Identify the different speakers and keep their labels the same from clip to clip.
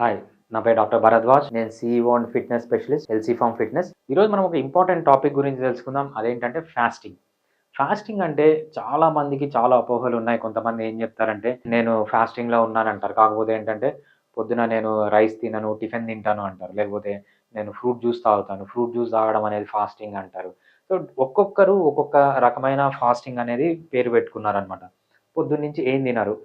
Speaker 1: Hi నా పేరు doctor Bharadwaj. నేను CEO and fitness specialist LC farm fitness ఈరోజు మనం ఒక ఇంపార్టెంట్ టాపిక్ గురించి తెలుసుకుందాం. అదేంటంటే ఫాస్టింగ్. ఫాస్టింగ్ అంటే చాలా మందికి చాలా అపోహలు ఉన్నాయి. కొంతమంది ఏం చెప్తారంటే నేను ఫాస్టింగ్లో ఉన్నాను అంటారు. కాకపోతే ఏంటంటే పొద్దున నేను రైస్ తినను టిఫిన్ తింటాను అంటారు. లేకపోతే నేను ఫ్రూట్ జ్యూస్ తాగుతాను. ఫ్రూట్ జ్యూస్ తాగడం అనేది ఫాస్టింగ్ అంటారు. సో ఒక్కొక్కరు ఒక్కొక్క రకమైన ఫాస్టింగ్ అనేది పేరు పెట్టుకున్నారనమాట పొద్దున్న నుంచి ఏం తినరు.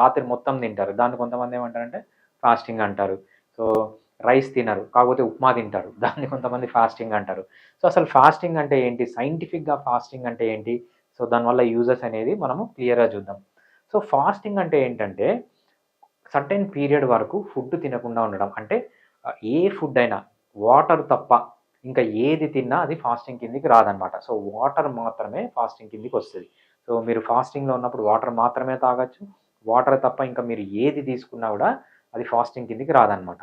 Speaker 1: రాత్రి మొత్తం తింటారు. దాన్ని కొంతమంది ఏమంటారంటే ఫాస్టింగ్ అంటారు. సో రైస్ తినరు కాకపోతే ఉప్మా తింటారు. దాన్ని కొంతమంది ఫాస్టింగ్ అంటారు. సో అసలు ఫాస్టింగ్ అంటే ఏంటి? సైంటిఫిక్గా ఫాస్టింగ్ అంటే ఏంటి? సో దానివల్ల యూజెస్ అనేది మనము క్లియర్గా చూద్దాం. సో ఫాస్టింగ్ అంటే ఏంటంటే సర్టెన్ పీరియడ్ వరకు ఫుడ్ తినకుండా ఉండడం. అంటే ఏ ఫుడ్ అయినా వాటర్ తప్ప ఇంకా ఏది తిన్నా అది ఫాస్టింగ్ కిందికి రాదనమాట. సో వాటర్ మాత్రమే ఫాస్టింగ్ కిందికి వస్తుంది. సో మీరు ఫాస్టింగ్లో ఉన్నప్పుడు వాటర్ మాత్రమే తాగొచ్చు. వాటర్ తప్ప ఇంకా మీరు ఏది తీసుకున్నా కూడా అది ఫాస్టింగ్ కిందికి రాదనమాట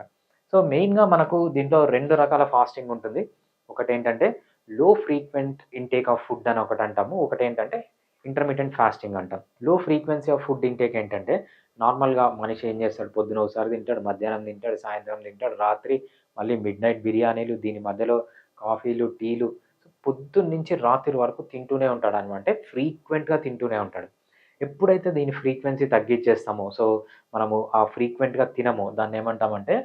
Speaker 1: సో మెయిన్గా మనకు దీంట్లో రెండు రకాల ఫాస్టింగ్ ఉంటుంది. ఒకటి ఏంటంటే లో ఫ్రీక్వెంట్ ఇంటేక్ ఆఫ్ ఫుడ్ అని ఒకటి అంటాము. ఒకటి ఏంటంటే ఇంటర్మీడియట్ ఫాస్టింగ్ అంటాం. లో ఫ్రీక్వెన్సీ ఆఫ్ ఫుడ్ ఇంటేక్ ఏంటంటే నార్మల్గా మనిషి ఏం చేస్తాడు? పొద్దున ఒకసారి తింటాడు మధ్యాహ్నం తింటాడు సాయంత్రం తింటాడు రాత్రి మళ్ళీ మిడ్ నైట్ బిర్యానీలు దీని మధ్యలో కాఫీలు టీలు. పొద్దున్న నుంచి రాత్రి వరకు తింటూనే ఉంటాడు అనమాట ఫ్రీక్వెంట్గా తింటూనే ఉంటాడు. ఎప్పుడైతే దీని ఫ్రీక్వెన్సీ తగ్గించేస్తామో సో మనము ఆ ఫ్రీక్వెంట్గా తినమో దాన్ని ఏమంటామంటే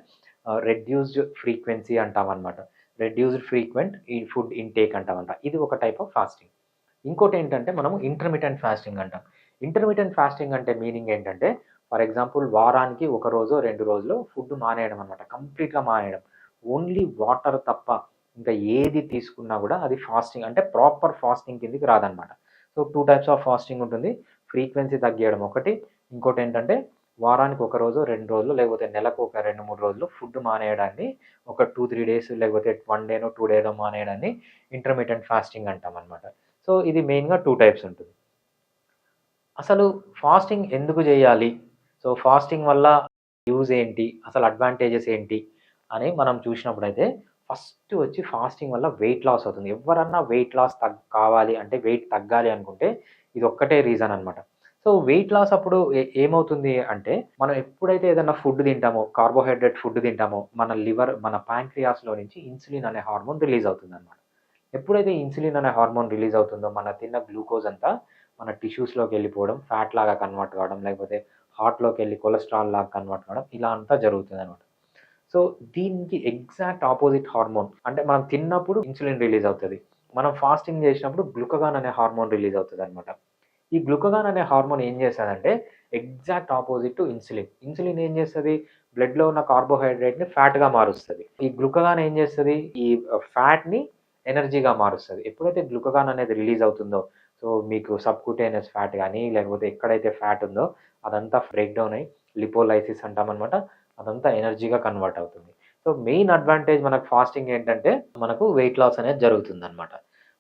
Speaker 1: రెడ్యూస్డ్ ఫ్రీక్వెన్సీ అంటాం అనమాట రెడ్యూస్డ్ ఫ్రీక్వెంట్ ఈ ఫుడ్ ఇంటేక్ అంటామంట. ఇది ఒక టైప్ ఆఫ్ ఫాస్టింగ్ ఇంకోటి ఏంటంటే మనము ఇంటర్మీడియంట్ ఫాస్టింగ్ అంటాం. ఇంటర్మీడియంట్ ఫాస్టింగ్ అంటే మీనింగ్ ఏంటంటే ఫర్ ఎగ్జాంపుల్ వారానికి ఒక రోజు రెండు రోజులు ఫుడ్ మానేయడం అనమాట కంప్లీట్గా మానేయడం. ఓన్లీ వాటర్ తప్ప ఇంకా ఏది తీసుకున్నా కూడా అది ఫాస్టింగ్ అంటే ప్రాపర్ ఫాస్టింగ్ కిందికి రాదనమాట so two types of fasting ఉంటుంది. ఫ్రీక్వెన్సీ తగ్గియడం ఒకటి. ఇంకోటి ఏంటంటే వారానికి ఒక రోజు రెండు రోజులు లేకపోతే నెలకు ఒక రెండు మూడు రోజులు ఫుడ్ మానేయడాన్ని ఒక టూ త్రీ డేస్ లేకపోతే వన్ డేనో టూ డేనో మానేయడాన్ని ఇంటర్మీడియట్ ఫాస్టింగ్ అంటాం అనమాట సో ఇది మెయిన్గా టూ టైప్స్ ఉంటుంది. అసలు ఫాస్టింగ్ ఎందుకు చేయాలి? సో ఫాస్టింగ్ వల్ల యూజ్ ఏంటి? అసలు అడ్వాంటేజెస్ ఏంటి? అని మనం చూసినప్పుడైతే ఫస్ట్ వచ్చి ఫాస్టింగ్ వల్ల వెయిట్ లాస్ అవుతుంది. ఎవరన్నా వెయిట్ లాస్ తగ్ కావాలి అంటే వెయిట్ తగ్గాలి అనుకుంటే ఇది ఒక్కటే రీజన్ అనమాట సో వెయిట్ లాస్ అప్పుడు ఏ- ఏమవుతుంది అంటే మనం ఎప్పుడైతే ఏదైనా ఫుడ్ తింటామో కార్బోహైడ్రేట్ ఫుడ్ తింటామో మన లివర్ మన ప్యాంక్రియాస్లో నుంచి ఇన్సులిన్ అనే హార్మోన్ రిలీజ్ అవుతుంది అనమాట ఎప్పుడైతే ఇన్సులిన్ అనే హార్మోన్ రిలీజ్ అవుతుందో మన తిన్న గ్లూకోజ్ అంతా మన టిష్యూస్లోకి వెళ్ళిపోవడం ఫ్యాట్ లాగా కన్వర్ట్ కావడం లేకపోతే హార్ట్లోకి వెళ్ళి కొలెస్ట్రాల్ లాగా కన్వర్ట్ కావడం ఇలా అంతా జరుగుతుంది అనమాట సో దీనికి ఎగ్జాక్ట్ ఆపోజిట్ హార్మోన్. అంటే మనం తిన్నప్పుడు ఇన్సులిన్ రిలీజ్ అవుతుంది. మనం ఫాస్టింగ్ చేసినప్పుడు గ్లూకగాన్ అనే హార్మోన్ రిలీజ్ అవుతుంది అనమాట ఈ గ్లూకగాన్ అనే హార్మోన్ ఏం చేస్తుందంటే exact opposite to insulin. Insulin ఏం చేస్తుంది? బ్లడ్లో ఉన్న కార్బోహైడ్రేట్ని ఫ్యాట్గా మారుస్తుంది. ఈ గ్లూకగాన్ ఏం చేస్తుంది? ఈ ఫ్యాట్ని ఎనర్జీగా మారుస్తుంది. ఎప్పుడైతే గ్లూకగాన్ అనేది రిలీజ్ అవుతుందో సో మీకు సబ్కుటేనియస్ ఫ్యాట్ కానీ లేకపోతే ఎక్కడైతే ఫ్యాట్ ఉందో అదంతా బ్రేక్ డౌన్ అయ్యి లిపోలైసిస్ అంటామన్నమాట అదంతా ఎనర్జీగా కన్వర్ట్ అవుతుంది. సో మెయిన్ అడ్వాంటేజ్ మనకు ఫాస్టింగ్ ఏంటంటే మనకు వెయిట్ లాస్ అనేది జరుగుతుంది అనమాట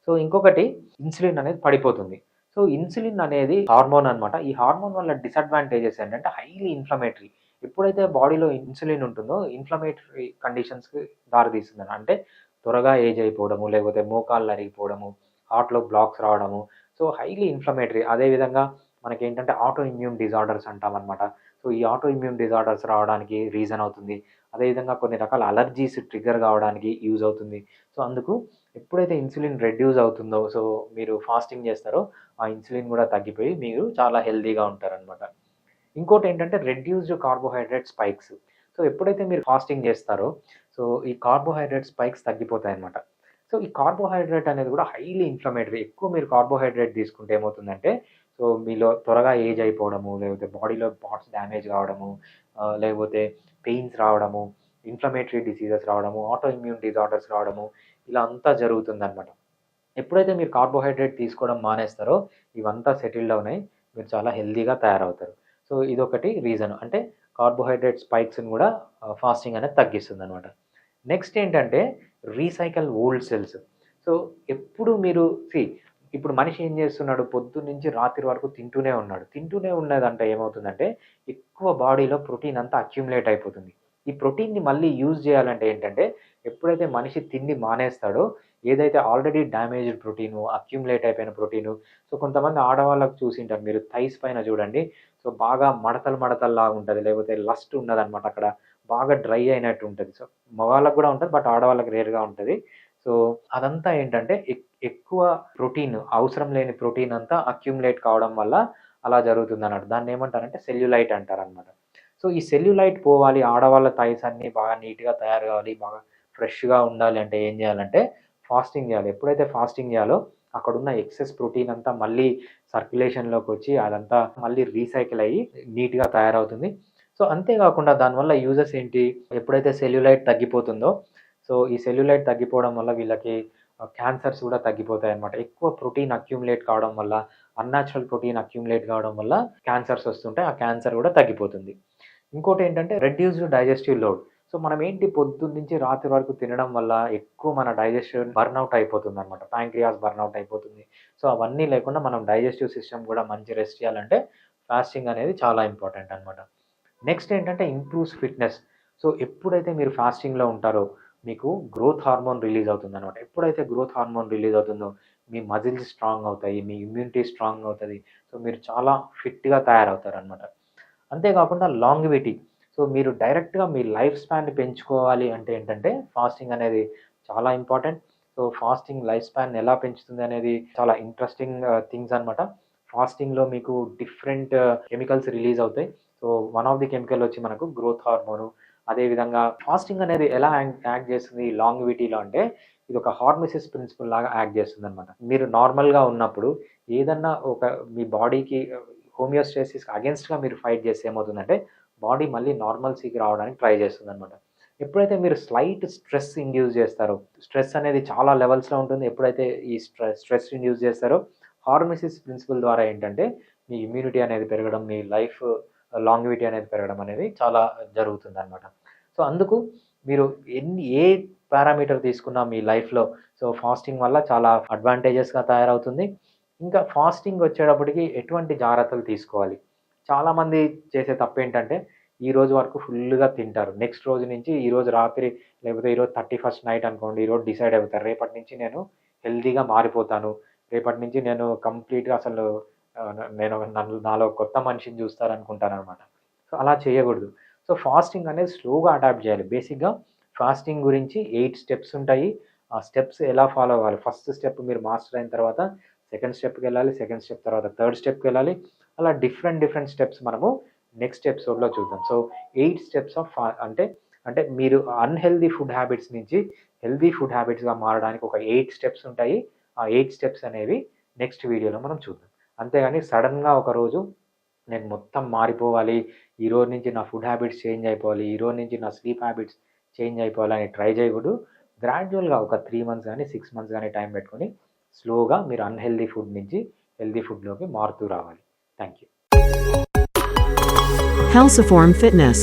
Speaker 1: సో ఇంకొకటి ఇన్సులిన్ అనేది పడిపోతుంది. సో ఇన్సులిన్ అనేది హార్మోన్ అన్నమాట. ఈ హార్మోన్ వల్ల డిసడ్వాంటేజెస్ ఏంటంటే హైలీ ఇన్ఫ్లమేటరీ. ఎప్పుడైతే బాడీలో ఇన్సులిన్ ఉంటుందో ఇన్ఫ్లమేటరీ కండిషన్స్కి దారితీస్తుంది అంటే త్వరగా ఏజ్ అయిపోవడము లేకపోతే మోకాళ్ళు అరిగిపోవడము హార్ట్లో బ్లాక్స్ రావడము. So highly inflammatory. అదేవిధంగా మనకి ఏంటంటే ఆటో ఇమ్యూన్ డిజార్డర్స్ అంటాం అనమాట సో ఈ ఆటో ఇమ్యూన్ డిజార్డర్స్ రావడానికి రీజన్ అవుతుంది. అదేవిధంగా కొన్ని రకాల అలర్జీస్ ట్రిగ్గర్ కావడానికి యూజ్ అవుతుంది. సో అందుకు ఎప్పుడైతే ఇన్సులిన్ రెడ్యూస్ అవుతుందో సో మీరు ఫాస్టింగ్ చేస్తారో ఆ ఇన్సులిన్ కూడా తగ్గిపోయి మీరు చాలా హెల్తీగా ఉంటారనమాట ఇంకోటి ఏంటంటే రెడ్యూస్డ్ కార్బోహైడ్రేట్ స్పైక్స్ సో ఎప్పుడైతే మీరు ఫాస్టింగ్ చేస్తారో సో ఈ కార్బోహైడ్రేట్ స్పైక్స్ తగ్గిపోతాయి అనమాట సో ఈ కార్బోహైడ్రేట్ అనేది కూడా హైలీ ఇన్ఫ్లమేటరీ ఎక్కువ మీరు కార్బోహైడ్రేట్ తీసుకుంటే ఏమవుతుందంటే సో మీలో త్వరగా ఏజ్ అయిపోవడము లేకపోతే బాడీలో పార్ట్స్ డ్యామేజ్ కావడము లేకపోతే పెయిన్స్ రావడము ఇన్ఫ్లమేటరీ డిసీజెస్ రావడము ఆటో ఇమ్యూన్ డిజార్డర్స్ రావడము ఇలా అంతా జరుగుతుంది అనమాట ఎప్పుడైతే మీరు కార్బోహైడ్రేట్ తీసుకోవడం మానేస్తారో ఇవంతా సెటిల్ డౌన్ అయ్యి మీరు చాలా హెల్దీగా తయారవుతారు. సో ఇదొకటి రీజన్. అంటే కార్బోహైడ్రేట్ స్పైక్స్ని కూడా ఫాస్టింగ్ అనేది తగ్గిస్తుంది అనమాట నెక్స్ట్ ఏంటంటే రీసైకిల్ ఓల్డ్ సెల్స్. సో ఎప్పుడు మీరు సి ఇప్పుడు మనిషి ఏం చేస్తున్నాడు? పొద్దు నుంచి రాత్రి వరకు తింటూనే ఉన్నాడు. తింటూనే ఉన్నదంట ఏమవుతుందంటే ఎక్కువ బాడీలో ప్రోటీన్ అంతా అక్యుములేట్ అయిపోతుంది. ఈ ప్రోటీన్ని మళ్ళీ యూజ్ చేయాలంటే ఏంటంటే ఎప్పుడైతే మనిషి తిండి మానేస్తాడో ఏదైతే ఆల్రెడీ డ్యామేజ్డ్ ప్రోటీను అక్యుములేట్ అయిపోయిన ప్రోటీను సో కొంతమంది ఆడవాళ్ళకు చూసింటారు. మీరు థైస్ పైన చూడండి. సో బాగా మడతలు మడతల్లా ఉంటుంది. లేకపోతే లస్ట్ ఉన్నదన్నమాట అక్కడ. బాగా డ్రై అయినట్టు ఉంటుంది. సో మగవాళ్ళకి కూడా ఉంటుంది బట్ ఆడవాళ్ళకి రేర్గా ఉంటుంది. సో అదంతా ఏంటంటే ఎక్కువ ప్రోటీన్ అవసరం లేని ప్రోటీన్ అంతా అక్యుములేట్ కావడం వల్ల అలా జరుగుతుంది అన్నట్టు దాన్ని ఏమంటారంటే సెల్యులైట్ అంటారనమాట సో ఈ సెల్యులైట్ పోవాలి ఆడవాళ్ళ థైస్ అన్ని బాగా నీట్గా తయారు కావాలి బాగా ఫ్రెష్గా ఉండాలి అంటే ఏం చేయాలంటే ఫాస్టింగ్ చేయాలి. ఎప్పుడైతే ఫాస్టింగ్ చేయాలో అక్కడ ఉన్న ఎక్సెస్ ప్రోటీన్ అంతా మళ్ళీ సర్క్యులేషన్లోకి వచ్చి అదంతా మళ్ళీ రీసైకిల్ అయ్యి నీట్గా తయారవుతుంది. సో అంతేకాకుండా దానివల్ల యూజెస్ ఏంటి? ఎప్పుడైతే సెల్యులైట్ తగ్గిపోతుందో సో ఈ సెల్యులైట్ తగ్గిపోవడం వల్ల వీళ్ళకి క్యాన్సర్స్ కూడా తగ్గిపోతాయి అనమాట ఎక్కువ ప్రోటీన్ అక్యూములేట్ కావడం వల్ల అన్యాచురల్ ప్రోటీన్ అక్యూములేట్ కావడం వల్ల క్యాన్సర్స్ వస్తుంటాయి. ఆ క్యాన్సర్ కూడా తగ్గిపోతుంది. ఇంకోటి ఏంటంటే రెడ్యూస్డ్ డైజెస్టివ్ లోడ్. సో మనం ఏంటి పొద్దున్న నుంచి రాత్రి వరకు తినడం వల్ల ఎక్కువ మన డైజెషన్ బర్న్అవుట్ అయిపోతుంది అనమాట ప్యాంక్రియాస్ బర్న్అవుట్ అయిపోతుంది. సో అవన్నీ లేకుండా మనం డైజెస్టివ్ సిస్టమ్ కూడా మంచి రెస్ట్ చేయాలంటే ఫాస్టింగ్ అనేది చాలా ఇంపార్టెంట్ అనమాట నెక్స్ట్ ఏంటంటే ఇంప్రూవ్స్ ఫిట్నెస్. సో ఎప్పుడైతే మీరు ఫాస్టింగ్లో ఉంటారో మీకు గ్రోత్ హార్మోన్ రిలీజ్ అవుతుంది అనమాట ఎప్పుడైతే గ్రోత్ హార్మోన్ రిలీజ్ అవుతుందో మీ మజిల్స్ స్ట్రాంగ్ అవుతాయి మీ ఇమ్యూనిటీ స్ట్రాంగ్ అవుతుంది. సో మీరు చాలా ఫిట్గా తయారవుతారు అనమాట అంతేకాకుండా లాంగ్విటీ సో మీరు డైరెక్ట్గా మీ లైఫ్ స్పాన్ పెంచుకోవాలి అంటే ఏంటంటే ఫాస్టింగ్ అనేది చాలా important so fasting life span ఎలా పెంచుతుంది అనేది చాలా ఇంట్రెస్టింగ్ థింగ్స్ అనమాట ఫాస్టింగ్లో మీకు డిఫరెంట్ కెమికల్స్ రిలీజ్ అవుతాయి. So one of the chemical వచ్చి మనకు గ్రోత్ హార్మోను అదేవిధంగా ఫాస్టింగ్ అనేది ఎలా యాక్ట్ చేస్తుంది? లాంగివిటీలో అంటే ఇది ఒక హార్మోసిస్ ప్రిన్సిపల్ లాగా యాక్ట్ చేస్తుంది అనమాట మీరు నార్మల్గా ఉన్నప్పుడు ఏదన్నా ఒక మీ బాడీకి హోమియోస్టేసిస్ అగేన్స్ట్గా మీరు ఫైట్ చేస్తే ఏమవుతుందంటే బాడీ మళ్ళీ నార్మల్సీకి రావడానికి ట్రై చేస్తుంది అనమాట ఎప్పుడైతే మీరు స్లైట్ స్ట్రెస్ ఇండ్యూస్ చేస్తారో స్ట్రెస్ అనేది చాలా లెవెల్స్లో ఉంటుంది. ఎప్పుడైతే ఈ స్ట్రెస్ స్ట్రెస్ ఇండ్యూస్ చేస్తారో హార్మోసిస్ ప్రిన్సిపల్ ద్వారా ఏంటంటే మీ ఇమ్యూనిటీ అనేది పెరగడం మీ లైఫ్ లాంగ్విటీ అనేది పెరగడం అనేది చాలా జరుగుతుంది అనమాట సో అందుకు మీరు ఎన్ని ఏ పారామీటర్ తీసుకున్నా మీ లైఫ్లో సో ఫాస్టింగ్ వల్ల చాలా అడ్వాంటేజెస్గా తయారవుతుంది. ఇంకా ఫాస్టింగ్ వచ్చేటప్పటికి ఎటువంటి జాగ్రత్తలు తీసుకోవాలి. చాలామంది చేసే తప్పు ఏంటంటే ఈ రోజు వరకు ఫుల్గా తింటారు. నెక్స్ట్ రోజు నుంచి ఈరోజు రాత్రి లేకపోతే ఈరోజు థర్టీ ఫస్ట్ నైట్ అనుకోండి ఈరోజు డిసైడ్ అవుతారు రేపటి నుంచి నేను హెల్తీగా మారిపోతాను. రేపటి నుంచి నేను కంప్లీట్గా అసలు నేను నన్ను నాలో కొత్త మనిషిని చూస్తారనుకుంటాను అనమాట సో అలా చేయకూడదు. సో ఫాస్టింగ్ అనేది స్లోగా అడాప్ట్ చేయాలి. బేసిక్గా ఫాస్టింగ్ గురించి ఎయిట్ స్టెప్స్ ఉంటాయి. ఆ స్టెప్స్ ఎలా ఫాలో అవ్వాలి? ఫస్ట్ స్టెప్ మీరు మాస్టర్ అయిన తర్వాత సెకండ్ స్టెప్కి వెళ్ళాలి సెకండ్ స్టెప్ తర్వాత థర్డ్ స్టెప్కి వెళ్ళాలి. అలా డిఫరెంట్ డిఫరెంట్ స్టెప్స్ మనము నెక్స్ట్ ఎపిసోడ్లో చూద్దాం. సో ఎయిట్ స్టెప్స్ ఆఫ్ అంటే అంటే మీరు అన్హెల్దీ ఫుడ్ హ్యాబిట్స్ నుంచి హెల్దీ ఫుడ్ హ్యాబిట్స్గా మారడానికి ఒక ఎయిట్ స్టెప్స్ ఉంటాయి. ఆ ఎయిట్ స్టెప్స్ అనేవి నెక్స్ట్ వీడియోలో మనం చూద్దాం. అంతేగాని సడన్గా ఒక రోజు నేను మొత్తం మారిపోవాలి ఈరోజు నుంచి నా ఫుడ్ హ్యాబిట్స్ చేంజ్ అయిపోవాలి ఈరోజు నుంచి నా స్లీప్ హ్యాబిట్స్ చేంజ్ అయిపోవాలని ట్రై చేయకూడదు. గ్రాడ్యువల్గా ఒక త్రీ మంత్స్ కానీ సిక్స్ మంత్స్ కానీ టైం పెట్టుకొని స్లోగా మీరు అన్హెల్దీ ఫుడ్ నుంచి హెల్దీ ఫుడ్లోకి మారుతూ రావాలి. Thank you
Speaker 2: Halciform Fitness.